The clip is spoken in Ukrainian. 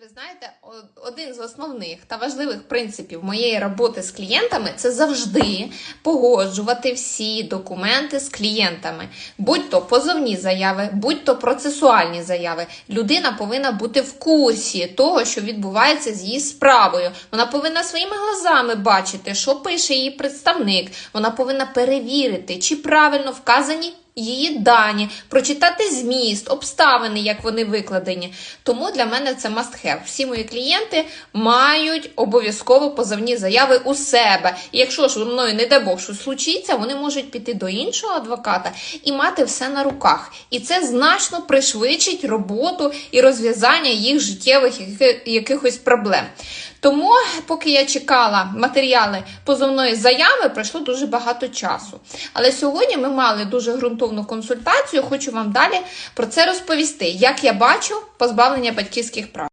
Ви знаєте, один з основних та важливих принципів моєї роботи з клієнтами це завжди погоджувати всі документи з клієнтами, будь то позовні заяви, будь то процесуальні заяви. Людина повинна бути в курсі того, що відбувається з її справою. Вона повинна своїми глазами бачити, що пише її представник. Вона повинна перевірити, чи правильно вказані її дані, прочитати зміст, обставини, як вони викладені. Тому для мене це must have. Всі мої клієнти мають обов'язково позовні заяви у себе. І якщо ж мною, не дай Бог, щось случиться, вони можуть піти до іншого адвоката і мати все на руках. І це значно пришвидшить роботу і розв'язання їх життєвих якихось проблем. Тому, поки я чекала матеріали позовної заяви, пройшло дуже багато часу. Але сьогодні ми мали дуже ґрунтовну консультацію. Хочу вам далі про це розповісти, як я бачу позбавлення батьківських прав.